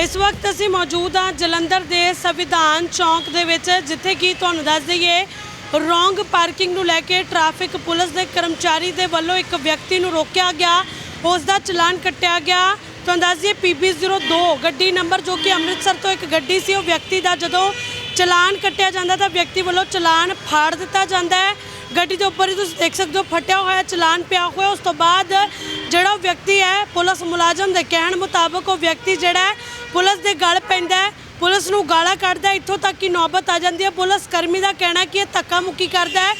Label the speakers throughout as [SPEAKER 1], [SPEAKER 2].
[SPEAKER 1] ਇਸ ਵਕਤ ਅਸੀਂ ਮੌਜੂਦ ਹਾਂ ਜਲੰਧਰ ਦੇ ਸੰਵਿਧਾਨ ਚੌਂਕ ਦੇ ਵਿੱਚ, ਜਿੱਥੇ ਕਿ ਤੁਹਾਨੂੰ ਦੱਸ ਦਈਏ, ਰੋਂਗ ਪਾਰਕਿੰਗ ਨੂੰ ਲੈ ਕੇ ਟ੍ਰੈਫਿਕ ਪੁਲਿਸ ਦੇ ਕਰਮਚਾਰੀ ਦੇ ਵੱਲੋਂ ਇੱਕ ਵਿਅਕਤੀ ਨੂੰ ਰੋਕਿਆ ਗਿਆ। ਉਸ ਦਾ ਚਲਾਨ ਕੱਟਿਆ ਗਿਆ। ਤੁਹਾਨੂੰ ਦੱਸ ਦਈਏ PB02 ਗੱਡੀ ਨੰਬਰ ਜੋ ਕਿ ਅੰਮ੍ਰਿਤਸਰ ਤੋਂ ਇੱਕ ਗੱਡੀ ਸੀ, ਉਹ ਵਿਅਕਤੀ ਦਾ ਜਦੋਂ ਚਲਾਨ ਕੱਟਿਆ ਜਾਂਦਾ ਤਾਂ ਵਿਅਕਤੀ ਵੱਲੋਂ ਚਲਾਨ ਫਾੜ ਦਿੱਤਾ ਜਾਂਦਾ ਹੈ। ਗੱਡੀ ਦੇ ਉੱਪਰ ਹੀ ਤੁਸੀਂ ਦੇਖ ਸਕਦੇ ਹੋ, ਫਟਿਆ ਹੋਇਆ ਚਲਾਨ ਪਿਆ ਹੋਇਆ। ਉਸ ਤੋਂ ਬਾਅਦ ਜਿਹੜਾ ਉਹ ਵਿਅਕਤੀ ਹੈ, ਪੁਲਿਸ ਮੁਲਾਜ਼ਮ ਦੇ ਕਹਿਣ ਮੁਤਾਬਕ ਉਹ ਵਿਅਕਤੀ ਜਿਹੜਾ ਹੈ ਪੁਲਿਸ ਦੇ ਗਲ ਪੈਂਦਾ ਹੈ। ਪੁਲਿਸ ਨੂੰ ਗਾਲਾਂ ਕੱਢਦਾ ਹੈ। ਇੱਥੋਂ ਤੱਕ ਕਿ ਨੌਬਤ ਆ ਜਾਂਦੀ ਹੈ। ਪੁਲਿਸ ਕਰਮੀ ਦਾ ਕਹਿਣਾ ਹੈ ਕਿ ਇਹ ਧੱਕਾ ਮੁੱਕੀ ਕਰਦਾ ਹੈ।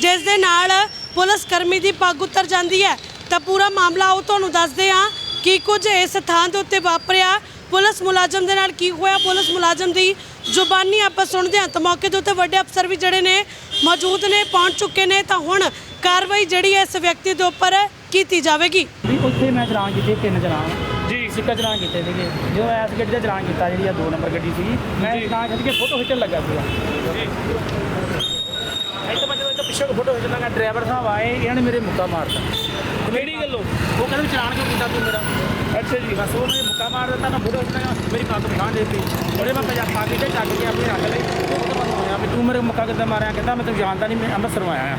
[SPEAKER 1] ਜਿਸ ਦੇ ਨਾਲ ਪੁਲਿਸ ਕਰਮੀ ਦੀ ਪੱਗ ਉਤਰ ਜਾਂਦੀ ਹੈ। ਤਾਂ ਪੂਰਾ ਮਾਮਲਾ ਉਹ ਤੁਹਾਨੂੰ ਦੱਸਦੇ ਹਾਂ ਕਿ ਕੁਝ ਇਸ ਥਾਂ ਦੇ ਉੱਤੇ ਵਾਪਰਿਆ। ਪੁਲਿਸ ਮੁਲਾਜ਼ਮ ਦੇ ਨਾਲ ਕੀ ਹੋਇਆ? ਪੁਲਿਸ ਮੁਲਾਜ਼ਮ ਦੀ ਜ਼ੁਬਾਨੀ ਆਪਾਂ ਸੁਣਦੇ ਹਾਂ। ਤਾਂ ਮੌਕੇ ਦੇ ਉੱਤੇ ਵੱਡੇ ਅਫਸਰ ਵੀ ਜਿਹੜੇ ਨੇ ਮੌਜੂਦ ਨੇ, ਪਹੁੰਚ ਚੁੱਕੇ ਨੇ। ਤਾਂ ਹੁਣ ਕਾਰਵਾਈ ਜਿਹੜੀ ਹੈ ਇਸ ਵਿਅਕਤੀ ਦੇ ਉੱਪਰ ਕੀਤੀ ਜਾਵੇਗੀ।
[SPEAKER 2] ਵੀ ਉੱਥੇ ਮੈਂ ਚਲਾਨ ਕੀਤੇ ਤਿੰਨ ਚਲਾਨ ਸਿੱਕਾ ਚਲਾਨ ਕੀਤੇ ਸੀਗੇ। ਜੋ ਐਸ ਗੱਡੀ ਦਾ ਚਲਾਨ ਕੀਤਾ ਜਿਹੜੀ ਆ ਦੋ ਨੰਬਰ ਗੱਡੀ ਸੀ ਮੈਂ ਚਲਾਨ ਖਿੱਚ ਕੇ ਫੋਟੋ ਖਿੱਚਣ ਲੱਗਾ ਸੀਗਾ। ਇੱਥੇ ਮੈਂ ਜਦੋਂ ਇੱਥੇ ਪਿੱਛੇ ਫੋਟੋ ਖਿੱਚਣ ਲੱਗਾ ਡਰਾਈਵਰ ਸਾਹਿਬ ਆਏ ਇਹਨਾਂ ਨੇ ਮੇਰੇ ਮੁੱਕਾ ਮਾਰਤਾ।
[SPEAKER 3] ਕਿਹੜੀ ਗੱਲੋਂ?
[SPEAKER 2] ਉਹ ਕਹਿੰਦੇ ਵੀ ਚਲਾਨ ਕਿਉਂ ਕੀਤਾ ਤੂੰ ਮੇਰਾ?
[SPEAKER 3] ਅੱਛਾ ਜੀ।
[SPEAKER 2] ਬਸ ਉਹ ਮੇਰੇ ਮੁੱਕਾ ਮਾਰ ਦਿੱਤਾ ਮੈਂ ਫੋਟੋ ਖਿੱਚਣਾ ਮੇਰੀ ਪਛਾਣ ਦੇ ਦਿੱਤੀ ਉਹਦੇ ਮੈਂ ਪੰਜਾਬ ਪਾ ਕੇ ਤੇ ਚੱਕ ਕੇ ਆਪਣੀ ਰੱਖ ਲਈ ਉਹ ਤੋਂ ਹੋਇਆ ਵੀ ਤੂੰ ਮੇਰੇ ਮੁੱਕਾ ਕਿੱਦਾਂ ਮਾਰਿਆ? ਕਹਿੰਦਾ ਮੈਂ ਤੈਨੂੰ ਜਾਣਦਾ ਨਹੀਂ ਮੈਂ ਅੰਮ੍ਰਿਤਸਰੋਂ ਆਇਆ ਆ।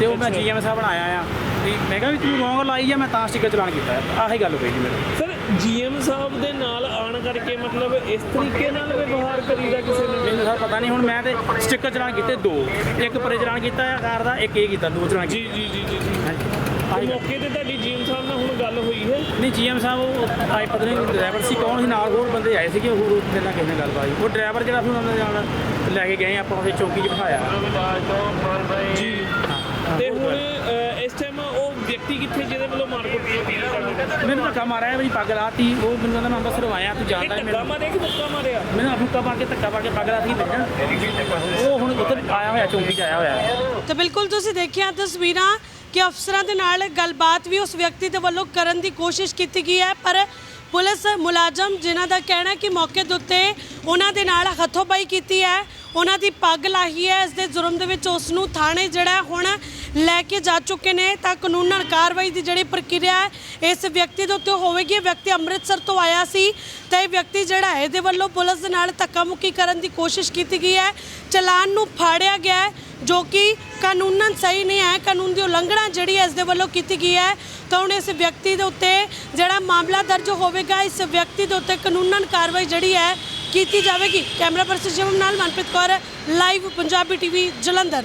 [SPEAKER 2] ਤੇ ਉਹ ਮੈਂ। ਜੀਐਮ ਸਾਹਿਬ ਬਣਾਇਆ ਆ। ਵੀ ਮੈਂ ਕਿਹਾ ਵੀ ਤੂੰ ਰੋਂਗ ਲਾਈ ਆ ਮੈਂ ਤਾਂ ਸਟicker ਚਲਾਨ ਕੀਤਾ। ਆਹੀ ਗੱਲ ਹੋਈ ਜੀ ਮੇਰੇ।
[SPEAKER 3] ਸਰ ਜੀਐਮ ਸਾਹਿਬ ਦੇ ਨਾਲ ਆਣ ਕਰਕੇ ਮਤਲਬ ਇਸ ਤਰੀਕੇ ਨਾਲ ਵਿਵਹਾਰ ਕਰੀਦਾ ਕਿਸੇ ਨੇ?
[SPEAKER 2] ਮੈਨੂੰ ਸਰ ਪਤਾ ਨਹੀਂ ਹੁਣ ਮੈਂ ਤੇ ਸਟicker ਚਲਾਨ ਕੀਤੇ ਦੋ। ਇੱਕ ਪਰੇ ਚਲਾਨ ਕੀਤਾ ਆ ਕਾਰ ਦਾ ਇੱਕ ਇਹ ਕੀਤਾ ਦੋ ਚਲਾਨ
[SPEAKER 3] ਜੀ
[SPEAKER 2] ਕੀਤੇ।
[SPEAKER 3] ਜੀ ਜੀ ਜੀ ਜੀ।
[SPEAKER 2] ਹਾਂਜੀ।
[SPEAKER 3] ਤੇ
[SPEAKER 2] ਗੱਲ।
[SPEAKER 3] ਮੌਕੇ ਤੇ ਤੁਹਾਡੀ ਜੀਐਮ ਸਾਹਿਬ ਨਾਲ ਹੁਣ ਗੱਲ ਹੋਈ ਹੈ?
[SPEAKER 2] ਨਹੀਂ ਜੀਐਮ ਸਾਹਿਬ ਉਹ ਆਏ ਪਤਾ ਨਹੀਂ ਡਰਾਈਵਰ ਸੀ ਕੌਣ ਸੀ ਨਾਲ ਹੋਰ ਬੰਦੇ ਆਏ ਸੀਗੇ ਹੋਰ ਮੇਰੇ ਨਾਲ ਕਿਸੇ ਨਾਲ ਗੱਲਬਾਤ ਹੋਈ। ਉਹ ਡਰਾਈਵਰ ਜਿਹੜਾ ਸੀ ਉਹਨਾਂ ਦੇ ਨਾਲ ਲੈ ਕੇ ਗਏ ਆਪਾਂ ਉਹਦੇ ਚੌਂਕੀ 'ਚ ਬਿਠਾਇਆ।
[SPEAKER 3] ਜੀ।
[SPEAKER 2] ਹਾਂ।
[SPEAKER 3] ਤੇ ਹੁਣ ਵਿਅਕਤੀ ਕਿੱਥੇ? ਜਿਹਦੇ ਵੱਲੋਂ ਮਾਰਕੁੱਟ ਕੀਤੀ ਗਈ
[SPEAKER 2] ਮੈਨੂੰ ਧੱਕਾ ਮਾਰਿਆ ਮੇਰੀ ਪੱਗ ਲਾਤੀ। ਉਹ ਮੈਨੂੰ ਕਹਿੰਦਾ ਮੈਂ ਅੰਮ੍ਰਿਤਸਰ ਆਇਆ ਤੂੰ ਜਾਣਦਾ ਨਹੀਂ
[SPEAKER 3] ਧੱਕਾ
[SPEAKER 2] ਮੈਨੂੰ
[SPEAKER 3] ਮਾਰਿਆ ਕਿ ਧੱਕਾ ਮਾਰਿਆ?
[SPEAKER 2] ਮੈਨੂੰ ਅਫੂਕਾ ਪਾ ਕੇ ਧੱਕਾ ਪਾ ਕੇ ਪੱਗ ਲਾਤੀ ਦੇਖਿਆ ਉਹ ਹੁਣ ਉੱਥੇ ਆਇਆ ਹੋਇਆ ਚੌਂਕੀ 'ਚ ਆਇਆ ਹੋਇਆ।
[SPEAKER 1] ਤਾਂ ਬਿਲਕੁਲ ਤੁਸੀਂ ਦੇਖਿਆ ਤਸਵੀਰਾਂ ਕਿ ਅਫਸਰਾਂ ਦੇ ਨਾਲ ਗੱਲਬਾਤ ਵੀ ਉਸ ਵਿਅਕਤੀ ਦੇ ਵੱਲੋਂ ਕਰਨ ਦੀ ਕੋਸ਼ਿਸ਼ ਕੀਤੀ ਗਈ ਹੈ ਪਰ ਪੁਲਿਸ ਮੁਲਾਜ਼ਮ ਜਿਨ੍ਹਾਂ ਦਾ ਕਹਿਣਾ ਹੈ ਕਿ ਮੌਕੇ ਦੇ ਉੱਤੇ ਉਹਨਾਂ ਦੇ ਨਾਲ ਹੱਥੋਂਬਾਈ ਕੀਤੀ ਹੈ ਉਹਨਾਂ ਦੀ ਪੱਗ ਲਾਹੀ ਹੈ ਇਸ ਦੇ ਜੁਰਮ ਦੇ ਵਿੱਚ ਉਸ ਨੂੰ ਥਾਣੇ ਜਿਹੜਾ ਹੈ ਲੈ ਕੇ ਜਾ ਚੁੱਕੇ ਨੇ, ਤਾਂ ਕਾਨੂੰਨਨ ਕਾਰਵਾਈ ਦੀ ਜਿਹੜੀ ਪ੍ਰਕਿਰਿਆ ਹੈ, ਇਸ ਵਿਅਕਤੀ ਦੇ ਉੱਤੇ ਹੋਵੇਗੀ। ਇਹ ਵਿਅਕਤੀ ਅੰਮ੍ਰਿਤਸਰ ਤੋਂ ਆਇਆ ਸੀ ਤਾਂ ਇਹ ਵਿਅਕਤੀ ਜਿਹੜਾ ਹੈ, ਇਹਦੇ ਵੱਲੋਂ ਪੁਲਿਸ ਦੇ ਨਾਲ ਧੱਕਾ ਮੁੱਕੀ ਕਰਨ ਦੀ ਕੋਸ਼ਿਸ਼ ਕੀਤੀ ਗਈ ਹੈ। ਚਲਾਨ ਨੂੰ ਫਾੜਿਆ ਗਿਆ ਹੈ, ਜੋ ਕਿ ਕਾਨੂੰਨਨ ਸਹੀ ਨਹੀਂ ਹੈ। ਕਾਨੂੰਨ ਦੀ ਉਲੰਘਣਾ ਜਿਹੜੀ ਹੈ, ਇਸ ਦੇ ਵੱਲੋਂ ਕੀਤੀ ਗਈ ਹੈ। ਤਾਂ ਹੁਣ ਇਸ ਵਿਅਕਤੀ ਦੇ ਉੱਤੇ ਜਿਹੜਾ ਮਾਮਲਾ ਦਰਜ ਹੋਵੇਗਾ, ਇਸ ਵਿਅਕਤੀ ਦੇ ਉੱਤੇ ਕਾਨੂੰਨਨ ਕਾਰਵਾਈ ਜਿਹੜੀ ਹੈ, ਕੀਤੀ ਜਾਵੇਗੀ। ਕੈਮਰਾ ਪਰਸਨ ਸ਼ਿਵਮ ਨਾਲ Manpreet Kaur, live Punjabi TV Jalandhar.